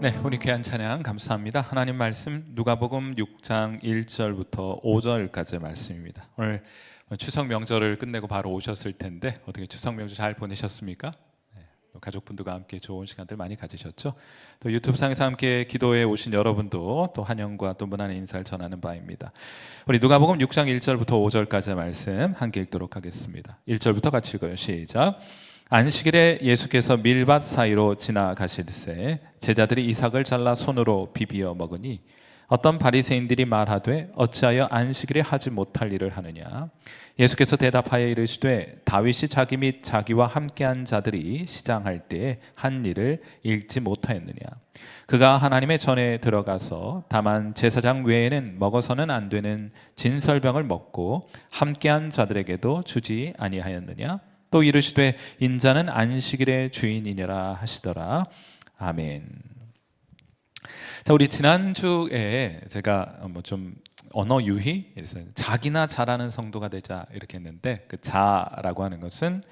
네, 우리 귀한 찬양 감사합니다. 하나님 말씀 누가복음 6장 1절부터 5절까지의 말씀입니다. 오늘 추석 명절을 끝내고 바로 오셨을 텐데 어떻게 추석 명절 잘 보내셨습니까? 네, 가족분들과 함께 좋은 시간들 많이 가지셨죠? 또 유튜브상에서 함께 기도에 오신 여러분도 또 환영과 또 문안의 인사를 전하는 바입니다. 우리 누가복음 6장 1절부터 5절까지의 말씀 함께 읽도록 하겠습니다. 1절부터 같이 읽어요. 시작. 안식일에 예수께서 밀밭 사이로 지나가실새 제자들이 이삭을 잘라 손으로 비비어 먹으니 어떤 바리새인들이 말하되 어찌하여 안식일에 하지 못할 일을 하느냐? 예수께서 대답하여 이르시되 다윗이 자기 및 자기와 함께한 자들이 시장할 때에 한 일을 읽지 못하였느냐? 그가 하나님의 전에 들어가서 다만 제사장 외에는 먹어서는 안 되는 진설병을 먹고 함께한 자들에게도 주지 아니하였느냐 또 이르시되 인자는 안식일의 주인이니라 하시더라. 아멘. 자, 우리 지난주에 제가 뭐좀 언어 유희, 그래서 자기나 잘하는 성도가 되자 이렇게 했는데 그 자라고 하는 것은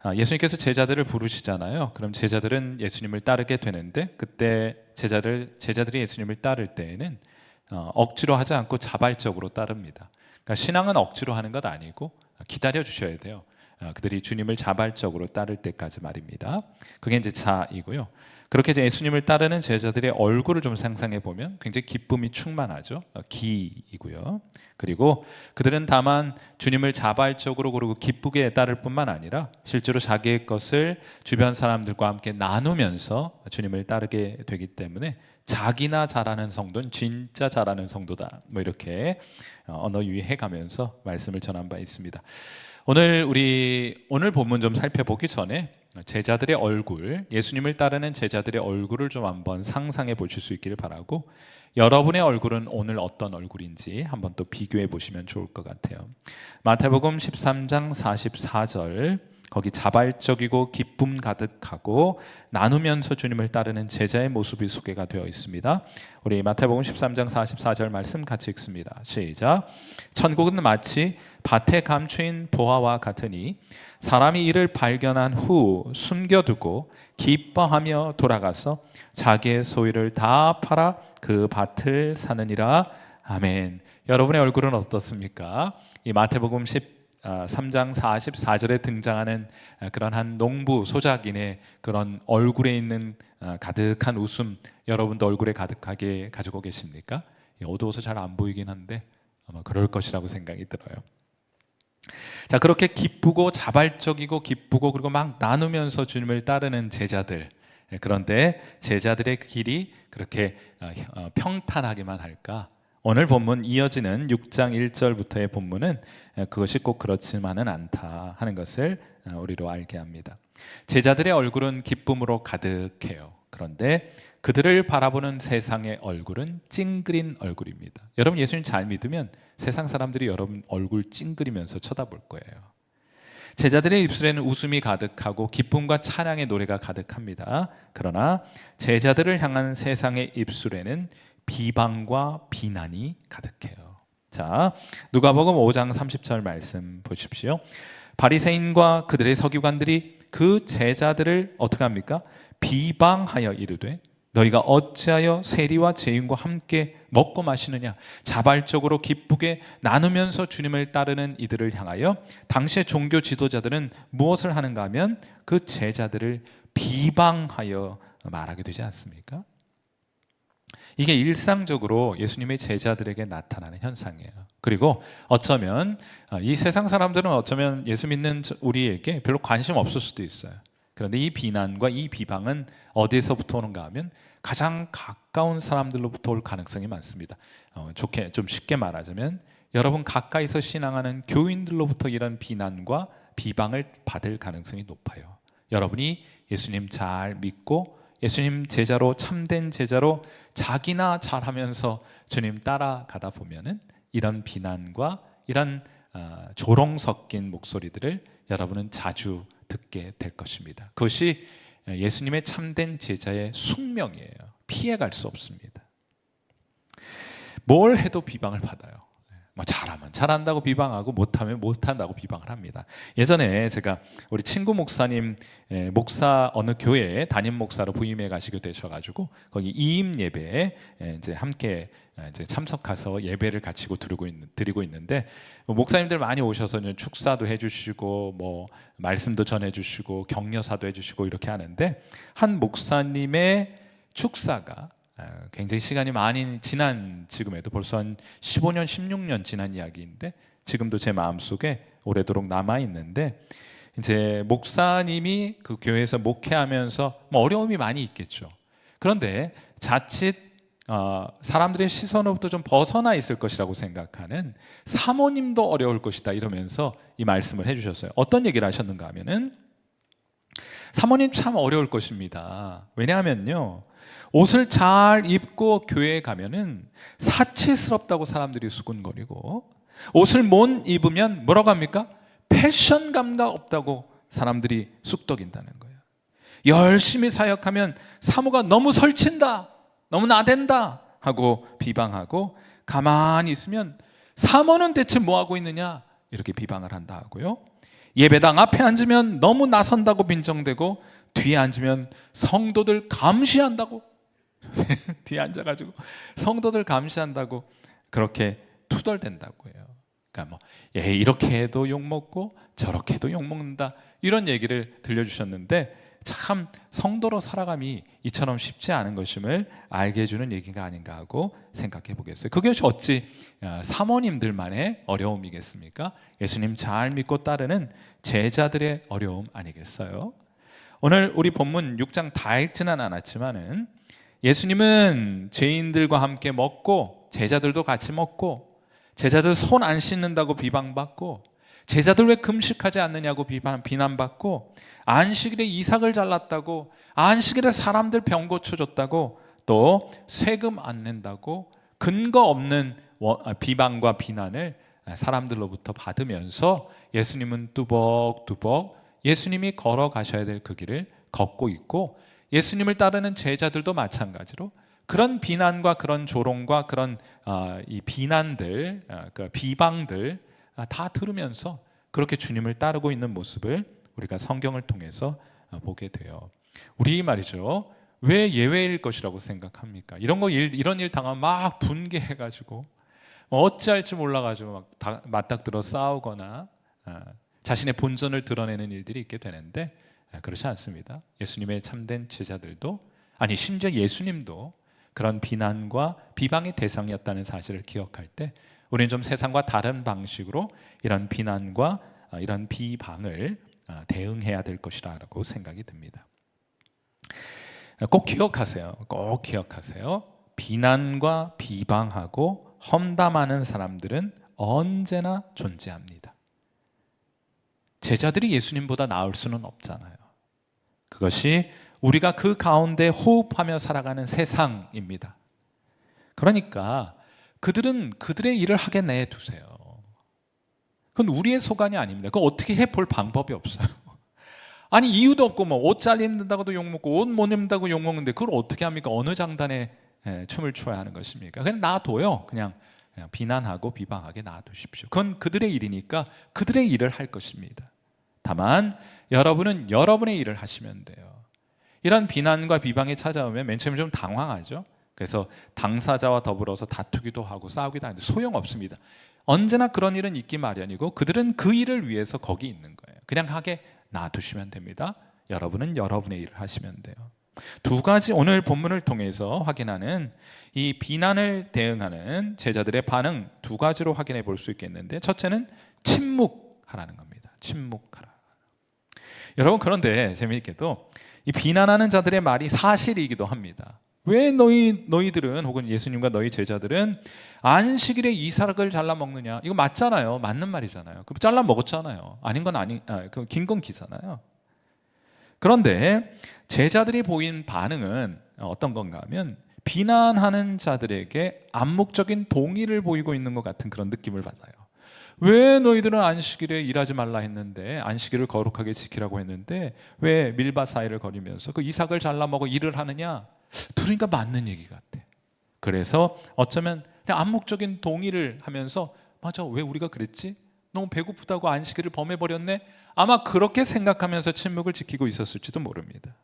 아, 예수님께서 제자들을 부르시잖아요. 그럼 제자들은 예수님을 따르게 되는데 그때 제자들 제자들이 예수님을 따를 때에는 어, 억지로 하지 않고 자발적으로 따릅니다. 그러니까 신앙은 억지로 하는 것 아니고 기다려 주셔야 돼요. 어, 그들이 주님을 자발적으로 따를 때까지 말입니다. 그게 이제 자이고요. 그렇게 이제 예수님을 따르는 제자들의 얼굴을 좀 상상해 보면 굉장히 기쁨이 충만하죠. 어, 기이고요. 그리고 그들은 다만 주님을 자발적으로 그리고 기쁘게 따를 뿐만 아니라 실제로 자기의 것을 주변 사람들과 함께 나누면서 주님을 따르게 되기 때문에 자기나 잘하는 성도는 진짜 잘하는 성도다. 뭐 이렇게 어, 언어 유희해 가면서 말씀을 전한 바 있습니다. 오늘 우리 오늘 본문 좀 살펴보기 전에 제자들의 얼굴, 예수님을 따르는 제자들의 얼굴을 좀 한번 상상해 보실 수 있기를 바라고 여러분의 얼굴은 오늘 어떤 얼굴인지 한번 또 비교해 보시면 좋을 것 같아요. 마태복음 13장 44절 거기 자발적이고 기쁨 가득하고 나누면서 주님을 따르는 제자의 모습이 소개가 되어 있습니다. 우리 마태복음 13장 44절 말씀 같이 읽습니다. 시작. 천국은 마치 밭에 감추인 보화와 같으니 사람이 이를 발견한 후 숨겨두고 기뻐하며 돌아가서 자기의 소유를 다 팔아 그 밭을 사느니라. 아멘. 여러분의 얼굴은 어떻습니까? 이 마태복음 10 3장 아, 44절에 등장하는 아, 그런 한 농부 소작인의 그런 얼굴에 있는 아, 가득한 웃음 여러분도 얼굴에 가득하게 가지고 계십니까? 어두워서 잘 안 보이긴 한데 아마 그럴 것이라고 생각이 들어요. 자 그렇게 기쁘고 자발적이고 기쁘고 그리고 막 나누면서 주님을 따르는 제자들 예, 그런데 제자들의 길이 그렇게 어, 평탄하기만 할까 오늘 본문 이어지는 6장 1절부터의 본문은 그것이 꼭 그렇지만은 않다 하는 것을 어, 우리로 알게 합니다. 제자들의 얼굴은 기쁨으로 가득해요. 그런데 그들을 바라보는 세상의 얼굴은 찡그린 얼굴입니다. 여러분 예수님 잘 믿으면 세상 사람들이 여러분 얼굴 찡그리면서 쳐다볼 거예요. 제자들의 입술에는 웃음이 가득하고 기쁨과 찬양의 노래가 가득합니다. 그러나 제자들을 향한 세상의 입술에는 비방과 비난이 가득해요. 자, 누가복음 5장 30절 말씀 보십시오. 바리새인과 그들의 서기관들이 그 제자들을 어떻게 합니까? 비방하여 이르되 너희가 어찌하여 세리와 죄인과 함께 먹고 마시느냐 자발적으로 기쁘게 나누면서 주님을 따르는 이들을 향하여 당시의 종교 지도자들은 무엇을 하는가 하면 그 제자들을 비방하여 말하게 되지 않습니까? 이게 일상적으로 예수님의 제자들에게 나타나는 현상이에요. 그리고 어쩌면 아, 이 세상 사람들은 어쩌면 예수 믿는 우리에게 별로 관심 없을 수도 있어요. 그런데 이 비난과 이 비방은 어디에서부터 오는가 하면 가장 가까운 사람들로부터 올 가능성이 많습니다. 어, 좋게 좀 쉽게 말하자면 여러분 가까이서 신앙하는 교인들로부터 이런 비난과 비방을 받을 가능성이 높아요. 여러분이 예수님 잘 믿고 예수님 제자로 참된 제자로 자기나 잘하면서 주님 따라가다 보면은 이런 비난과 이런 어, 조롱 섞인 목소리들을 여러분은 자주 듣게 될 것입니다. 그것이 예수님의 참된 제자의 숙명이에요. 피해갈 수 없습니다. 뭘 해도 비방을 받아요. 뭐 잘하면 잘한다고 비방하고 못하면 못한다고 비방을 합니다. 예전에 제가 우리 친구 목사님 에, 목사 어느 교회에 담임 목사로 부임해 가시게 되셔가지고 거기 이임 예배에 에, 이제 함께 에, 이제 참석해서 예배를 갖추고 드리고 있는 드리고 있는데 뭐 목사님들 많이 오셔서 축사도 해주시고 뭐 말씀도 전해주시고 격려사도 해주시고 이렇게 하는데 한 목사님의 축사가 아, 굉장히 시간이 많이 지난 지금에도 벌써 한 15년, 16년 지난 이야기인데 지금도 제 마음속에 오래도록 남아 있는데 이제 목사님이 그 교회에서 목회하면서 뭐 어려움이 많이 있겠죠. 그런데 자칫 어, 사람들의 시선으로부터 좀 벗어나 있을 것이라고 생각하는 사모님도 어려울 것이다 이러면서 이 말씀을 해주셨어요. 어떤 얘기를 하셨는가 하면은 사모님 참 어려울 것입니다. 왜냐하면요. 옷을 잘 입고 교회에 가면은 사치스럽다고 사람들이 수군거리고 옷을 못 입으면 뭐라고 합니까? 패션 감각 없다고 사람들이 쑥덕인다는 거예요. 열심히 사역하면 사모가 너무 설친다. 너무 나댄다 하고 비방하고 가만히 있으면 사모는 대체 뭐 하고 있느냐 이렇게 비방을 한다 하고요. 예배당 앞에 앉으면 너무 나선다고 빈정대고 뒤에 앉으면 성도들 감시한다고 뒤에 앉아가지고 성도들 감시한다고 그렇게 투덜댄다고 해요. 그러니까 뭐 예, 이렇게 해도 욕 먹고 저렇게 해도 욕 먹는다 이런 얘기를 들려주셨는데 참 성도로 살아감이 이처럼 쉽지 않은 것임을 알게 해주는 얘기가 아닌가 하고 생각해 보겠어요. 그것이 어찌 아, 사모님들만의 어려움이겠습니까? 예수님 잘 믿고 따르는 제자들의 어려움 아니겠어요? 오늘 우리 본문 6장 다 읽지는 않았지만은 예수님은 죄인들과 함께 먹고 제자들도 같이 먹고 제자들 손 안 씻는다고 비방받고 제자들 왜 금식하지 않느냐고 비판 비난받고 안식일에 이삭을 잘랐다고 안식일에 사람들 병 고쳐줬다고 또 세금 안 낸다고 근거 없는 워- 아, 비방과 비난을 사람들로부터 받으면서 예수님은 뚜벅뚜벅 예수님이 걸어가셔야 될 그 길을 걷고 있고 예수님을 따르는 제자들도 마찬가지로 그런 비난과 그런 조롱과 그런 아, 이 비난들, 아, 그 비방들 아, 다 들으면서 그렇게 주님을 따르고 있는 모습을 우리가 성경을 통해서 아, 보게 돼요. 우리 말이죠. 왜 예외일 것이라고 생각합니까? 이런 거 일, 이런 일 당하면 막 분개해가지고 어찌할지 몰라가지고 막 다- 맞닥뜨려 싸우거나 아, 자신의 본전을 드러내는 일들이 있게 되는데 아, 그렇지 않습니다. 예수님의 참된 제자들도 아니 심지어 예수님도 그런 비난과 비방의 대상이었다는 사실을 기억할 때 우리는 좀 세상과 다른 방식으로 이런 비난과 아, 이런 비방을 아, 대응해야 될 것이라고 생각이 듭니다. 꼭 기억하세요. 꼭 기억하세요. 비난과 비방하고 험담하는 사람들은 언제나 존재합니다. 제자들이 예수님보다 나을 수는 없잖아요. 그것이 우리가 그 가운데 호흡하며 살아가는 세상입니다. 그러니까 그들은 그들의 일을 하게 내두세요. 그건 우리의 소관이 아닙니다. 그거 어떻게 해볼 방법이 없어요. 아니 이유도 없고 뭐옷잘 입는다고도 욕 먹고 옷 못 입는다고 욕 먹는데 그걸 어떻게 합니까? 어느 장단에 에, 춤을 춰야 하는 것입니까? 그냥 놔둬요. 그냥, 그냥 비난하고 비방하게 놔두십시오. 그건 그들의 일이니까 그들의 일을 할 것입니다. 다만 여러분은 여러분의 일을 하시면 돼요. 이런 비난과 비방이 찾아오면 맨 처음에 좀 당황하죠. 그래서 당사자와 더불어서 다투기도 하고 싸우기도 하는데 소용없습니다. 언제나 그런 일은 있기 마련이고 그들은 그 일을 위해서 거기 있는 거예요. 그냥 하게 놔두시면 됩니다. 여러분은 여러분의 일을 하시면 돼요. 두 가지 오늘 본문을 통해서 확인하는 이 비난을 대응하는 제자들의 반응 두 가지로 확인해 볼 수 있겠는데 첫째는 침묵하라는 겁니다. 침묵하라. 여러분 그런데 재미있게도 이 비난하는 자들의 말이 사실이기도 합니다. 왜 너희 너희들은 혹은 예수님과 너희 제자들은 안식일에 이삭을 잘라 먹느냐? 이거 맞잖아요. 맞는 말이잖아요. 그 잘라 먹었잖아요. 아닌 건 아니, 아, 그긴건 기잖아요. 그런데 제자들이 보인 반응은 어떤 건가 하면 비난하는 자들에게 암묵적인 동의를 보이고 있는 것 같은 그런 느낌을 받아요. 왜 너희들은 안식일에 일하지 말라 했는데 안식일을 거룩하게 지키라고 했는데 왜 밀바 사이를 거리면서 그 이삭을 잘라 먹어 일을 하느냐? 들으니까 맞는 얘기 같아. 그래서 어쩌면 그냥 암묵적인 동의를 하면서 맞아, 왜 우리가 그랬지? 너무 배고프다고 안식일을 범해버렸네? 아마 그렇게 생각하면서 침묵을 지키고 있었을지도 모릅니다.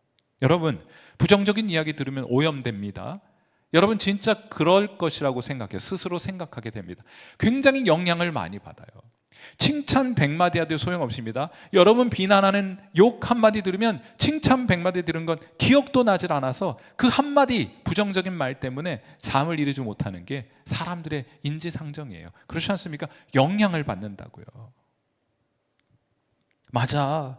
여러분, 부정적인 이야기 들으면 오염됩니다. 여러분, 진짜 그럴 것이라고 생각해요. 스스로 생각하게 됩니다. 굉장히 영향을 많이 받아요. 칭찬 백마디 하도 소용없습니다. 여러분 비난하는 욕 한마디 들으면 칭찬 백마디 들은 건 기억도 나질 않아서 그 한마디 부정적인 말 때문에 잠을 이루지 못하는 게 사람들의 인지상정이에요. 그렇지 않습니까? 영향을 받는다고요. 맞아.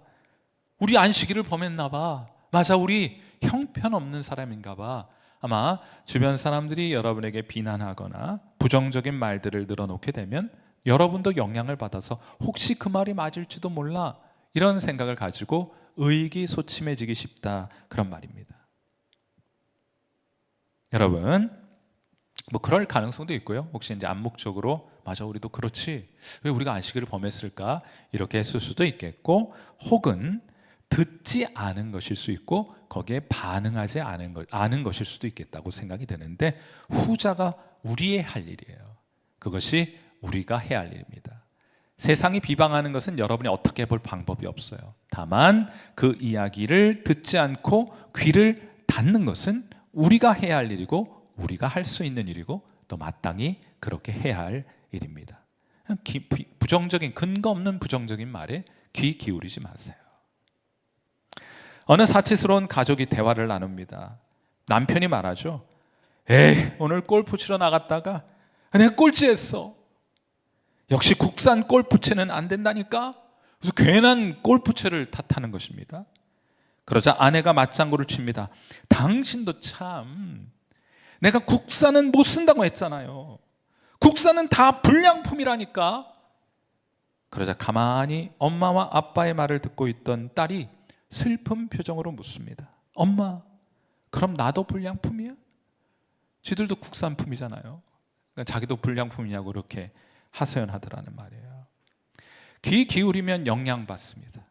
우리 안식일을 범했나 봐. 맞아. 우리 형편없는 사람인가 봐. 아마 주변 사람들이 여러분에게 비난하거나 부정적인 말들을 늘어놓게 되면 여러분도 영향을 받아서 혹시 그 말이 맞을지도 몰라 이런 생각을 가지고 의기소침해지기 쉽다 그런 말입니다. 여러분 뭐 그럴 가능성도 있고요. 혹시 이제 암묵적으로 맞아 우리도 그렇지 왜 우리가 안식일을 범했을까 이렇게 했을 수도 있겠고 혹은 듣지 않은 것일 수 있고 거기에 반응하지 않은 것 않은 것일 수도 있겠다고 생각이 되는데 후자가 우리의 할 일이에요. 그것이 우리가 해야 할 일입니다. 세상이 비방하는 것은 여러분이 어떻게 볼 방법이 없어요. 다만 그 이야기를 듣지 않고 귀를 닫는 것은 우리가 해야 할 일이고 우리가 할 수 있는 일이고 또 마땅히 그렇게 해야 할 일입니다. 부정적인 근거 없는 부정적인 말에 귀 기울이지 마세요. 어느 사치스러운 가족이 대화를 나눕니다. 남편이 말하죠. 에이, 오늘 골프 치러 나갔다가 내가 꼴찌했어. 역시 국산 골프채는 안 된다니까? 그래서 괜한 골프채를 탓하는 것입니다. 그러자 아내가 맞장구를 칩니다. 당신도 참, 내가 국산은 못 쓴다고 했잖아요. 국산은 다 불량품이라니까? 그러자 가만히 엄마와 아빠의 말을 듣고 있던 딸이 슬픈 표정으로 묻습니다. 엄마, 그럼 나도 불량품이야? 지들도 국산품이잖아요. 그러니까 자기도 불량품이냐고 그렇게 하소연하더라는 말이에요. 귀 기울이면 영향받습니다.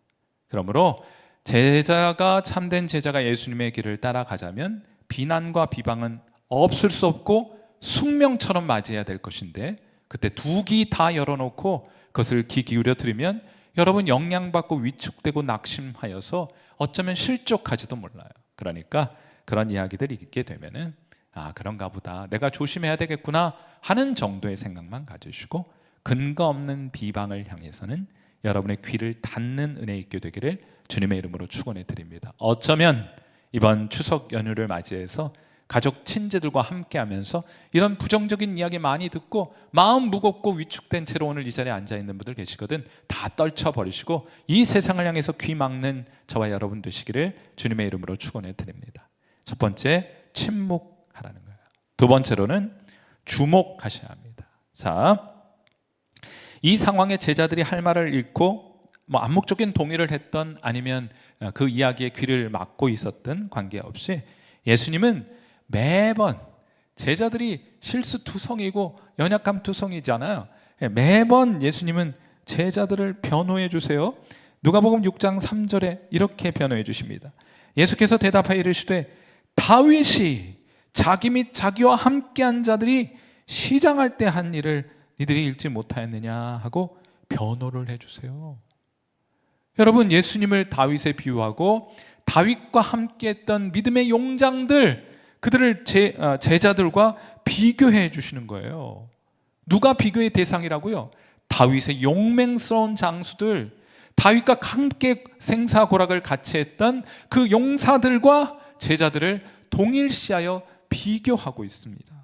그러므로 제자가 참된 제자가 예수님의 길을 따라가자면 비난과 비방은 없을 수 없고 숙명처럼 맞이해야 될 것인데 그때 두 귀 다 열어놓고 그것을 귀 기울여 들으면 여러분 영향받고 위축되고 낙심하여서 어쩌면 실족하지도 몰라요. 그러니까 그런 이야기들이 있게 되면은 아 그런가 보다 내가 조심해야 되겠구나 하는 정도의 생각만 가지시고 근거 없는 비방을 향해서는 여러분의 귀를 닫는 은혜 있게 되기를 주님의 이름으로 축원해 드립니다. 어쩌면 이번 추석 연휴를 맞이해서 가족 친지들과 함께 하면서 이런 부정적인 이야기 많이 듣고 마음 무겁고 위축된 채로 오늘 이 자리에 앉아 있는 분들 계시거든 다 떨쳐 버리시고 이 세상을 향해서 귀 막는 저와 여러분 되시기를 주님의 이름으로 축원해 드립니다. 첫 번째 침묵하라는 거예요. 두 번째로는 주목하셔야 합니다. 자, 이 상황에 제자들이 할 말을 잃고 뭐 암묵적인 동의를 했던 아니면 그 이야기에 귀를 막고 있었던 관계없이 예수님은 매번 제자들이 실수투성이고 연약함투성이잖아요. 예, 매번 예수님은 제자들을 변호해 주세요. 누가복음 6장 3절에 이렇게 변호해 주십니다. 예수께서 대답하여 이르시되 다윗이 자기 및 자기와 함께한 자들이 시장할 때 한 일을 니들이 읽지 못하였느냐 하고 변호를 해 주세요. 여러분 예수님을 다윗에 비유하고 다윗과 함께했던 믿음의 용장들 그들을 제, 아, 제자들과 비교해 주시는 거예요. 누가 비교의 대상이라고요? 다윗의 용맹스러운 장수들, 다윗과 함께 생사고락을 같이 했던 그 용사들과 제자들을 동일시하여 비교하고 있습니다.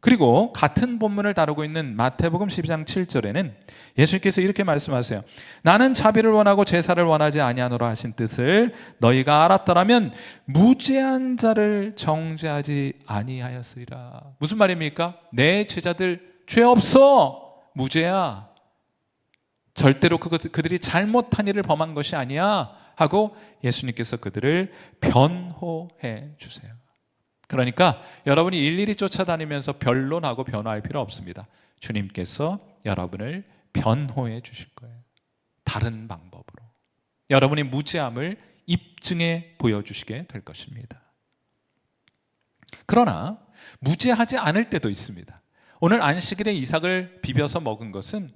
그리고 같은 본문을 다루고 있는 마태복음 12장 7절에는 예수님께서 이렇게 말씀하세요. 나는 자비를 원하고 제사를 원하지 아니하노라 하신 뜻을 너희가 알았더라면 무죄한 자를 정죄하지 아니하였으리라. 무슨 말입니까? 내 제자들 죄 없어. 무죄야. 절대로 그 그들이 잘못한 일을 범한 것이 아니야 하고 예수님께서 그들을 변호해 주세요. 그러니까 여러분이 일일이 쫓아다니면서 변론하고 변호할 필요 없습니다. 주님께서 여러분을 변호해 주실 거예요. 다른 방법으로. 여러분의 무지함을 입증해 보여주시게 될 것입니다. 그러나 무죄하지 않을 때도 있습니다. 오늘 안식일에 이삭을 비벼서 먹은 것은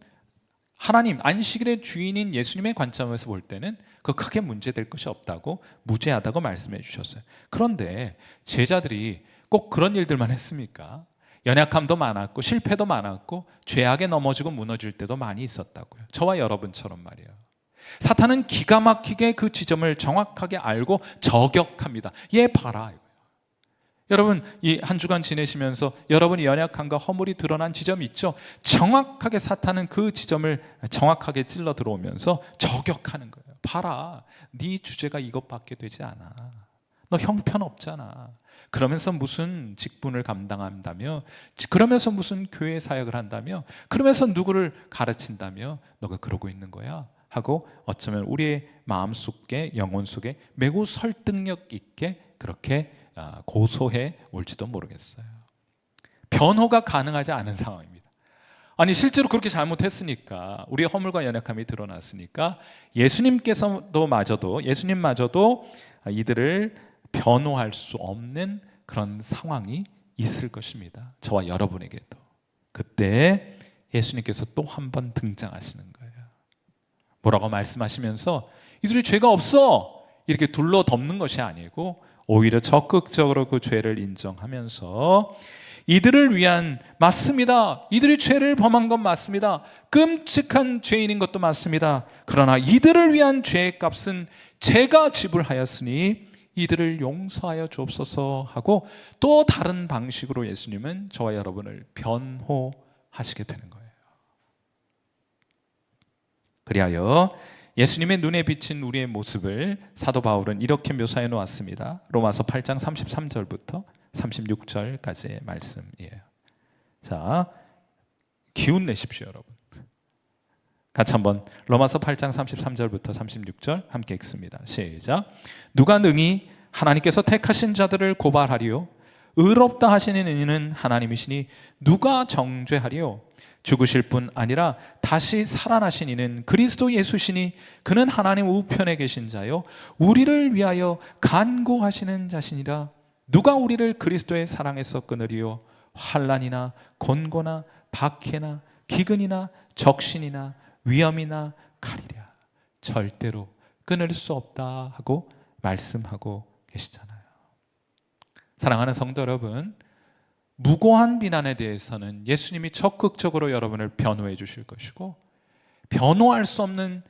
하나님 안식일의 주인인 예수님의 관점에서 볼 때는 그 크게 문제될 것이 없다고 무죄하다고 말씀해 주셨어요. 그런데 제자들이 꼭 그런 일들만 했습니까? 연약함도 많았고 실패도 많았고 죄악에 넘어지고 무너질 때도 많이 있었다고요. 저와 여러분처럼 말이에요. 사탄은 기가 막히게 그 지점을 정확하게 알고 저격합니다. 얘 봐라. 여러분 이 한 주간 지내시면서 여러분이 연약함과 허물이 드러난 지점이 있죠. 정확하게 사탄은 그 지점을 정확하게 찔러 들어오면서 저격하는 거예요. 봐라, 네 주제가 이것밖에 되지 않아. 너 형편 없잖아. 그러면서 무슨 직분을 감당한다며? 그러면서 무슨 교회 사역을 한다며? 그러면서 누구를 가르친다며? 너가 그러고 있는 거야? 하고 어쩌면 우리의 마음 속에 영혼 속에 매우 설득력 있게 그렇게 아, 고소해 올지도 모르겠어요. 변호가 가능하지 않은 상황입니다. 아니 실제로 그렇게 잘못했으니까 우리의 허물과 연약함이 드러났으니까 예수님께서도 마저도 예수님마저도 이들을 변호할 수 없는 그런 상황이 있을 것입니다. 저와 여러분에게도 그때 예수님께서 또 한 번 등장하시는 거예요. 뭐라고 말씀하시면서 이들이 죄가 없어 이렇게 둘러 덮는 것이 아니고 오히려 적극적으로 그 죄를 인정하면서 이들을 위한 맞습니다. 이들이 죄를 범한 건 맞습니다. 끔찍한 죄인인 것도 맞습니다. 그러나 이들을 위한 죄의 값은 제가 지불하였으니 이들을 용서하여 주옵소서 하고 또 다른 방식으로 예수님은 저와 여러분을 변호하시게 되는 거예요. 그리하여 예수님의 눈에 비친 우리의 모습을 사도 바울은 이렇게 묘사해 놓았습니다. 로마서 8장 33절부터 36절까지의 말씀이에요. 자, 기운 내십시오, 여러분. 같이 한번 로마서 8장 33절부터 36절 함께 읽습니다. 시작. 누가 능히 하나님께서 택하신 자들을 고발하리요 의롭다 하시는 이는 하나님이시니 누가 정죄하리요 죽으실 뿐 아니라 다시 살아나신 이는 그리스도 예수시니 그는 하나님 우편에 계신 자요 우리를 위하여 간구하시는 자신이라. 누가 우리를 그리스도의 사랑에서 끊으리요? 환란이나 곤고나 박해나 기근이나 적신이나 위험이나 칼이랴. 절대로 끊을 수 없다 하고 말씀하고 계시잖아요. 사랑하는 성도 여러분, 무고한 비난에 대해서는 예수님이 적극적으로 여러분을 변호해 주실 것이고 변호할 수 없는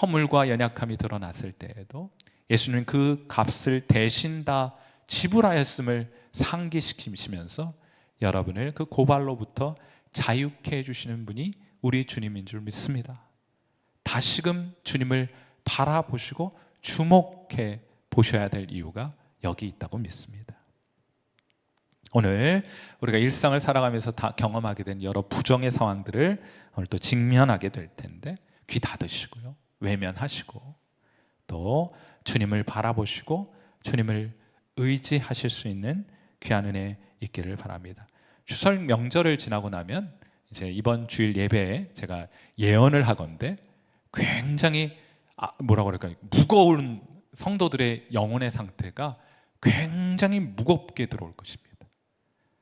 허물과 연약함이 드러났을 때에도 예수님은 그 값을 대신 다 지불하였음을 상기시키시면서 여러분을 그 고발로부터 자유케 해주시는 분이 우리 주님인 줄 믿습니다. 다시금 주님을 바라보시고 주목해 보셔야 될 이유가 여기 있다고 믿습니다. 오늘 우리가 일상을 살아가면서 다 경험하게 된 여러 부정의 상황들을 오늘 또 직면하게 될 텐데 귀 닫으시고요. 외면하시고 또 주님을 바라보시고 주님을 의지하실 수 있는 귀한 은혜 있기를 바랍니다. 추석 명절을 지나고 나면 이제 이번 주일 예배에 제가 예언을 하건데 굉장히 아, 뭐라고 그럴까요? 무거운 성도들의 영혼의 상태가 굉장히 무겁게 들어올 것입니다.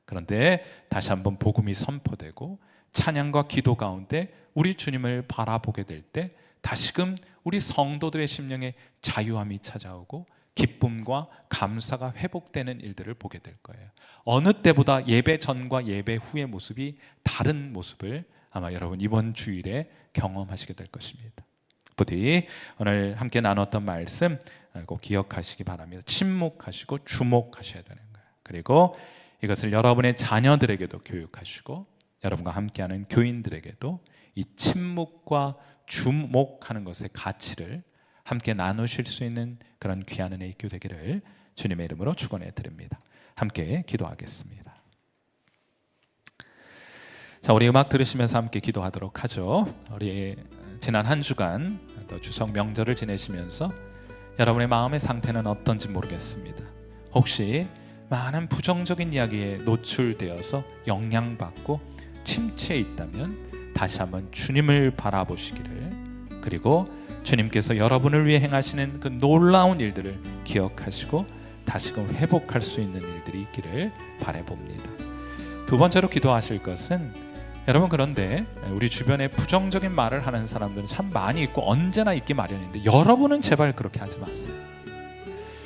그런데 다시 한번 복음이 선포되고 찬양과 기도 가운데 우리 주님을 바라보게 될 때 다시금 우리 성도들의 심령에 자유함이 찾아오고 기쁨과 감사가 회복되는 일들을 보게 될 거예요. 어느 때보다 예배 전과 예배 후의 모습이 다른 모습을 아마 여러분 이번 주일에 경험하시게 될 것입니다. 부디 오늘 함께 나눴던 말씀 꼭 기억하시기 바랍니다. 침묵하시고 주목하셔야 되는 거예요. 그리고 이것을 여러분의 자녀들에게도 교육하시고 여러분과 함께하는 교인들에게도 이 침묵과 주목하는 것의 가치를 함께 나누실 수 있는 그런 귀한 은혜 있게 되기를 주님의 이름으로 축원해 드립니다. 함께 기도하겠습니다. 자, 우리 음악 들으시면서 함께 기도하도록 하죠. 우리 지난 한 주간 또 추석 명절을 지내시면서 여러분의 마음의 상태는 어떤지 모르겠습니다. 혹시 많은 부정적인 이야기에 노출되어서 영향받고 침체에 있다면 다시 한번 주님을 바라보시기를 그리고 주님께서 여러분을 위해 행하시는 그 놀라운 일들을 기억하시고 다시금 회복할 수 있는 일들이 있기를 바래 봅니다. 두 번째로 기도하실 것은 여러분 그런데 우리 주변에 부정적인 말을 하는 사람들은 참 많이 있고 언제나 있기 마련인데 여러분은 제발 그렇게 하지 마세요.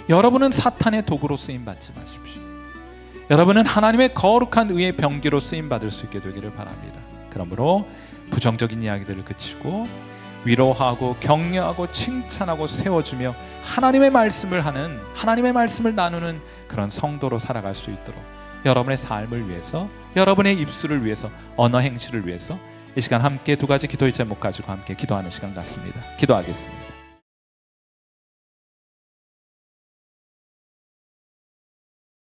여러분은 사탄의 도구로 쓰임 받지 마십시오. 여러분은 하나님의 거룩한 의의 병기로 쓰임 받을 수 있게 되기를 바랍니다. 그러므로 부정적인 이야기들을 그치고 위로하고 격려하고 칭찬하고 세워주며 하나님의 말씀을 하는 하나님의 말씀을 나누는 그런 성도로 살아갈 수 있도록 여러분의 삶을 위해서 여러분의 입술을 위해서 언어 행실을 위해서 이 시간 함께 두 가지 기도의 제목 가지고 함께 기도하는 시간 같습니다. 기도하겠습니다.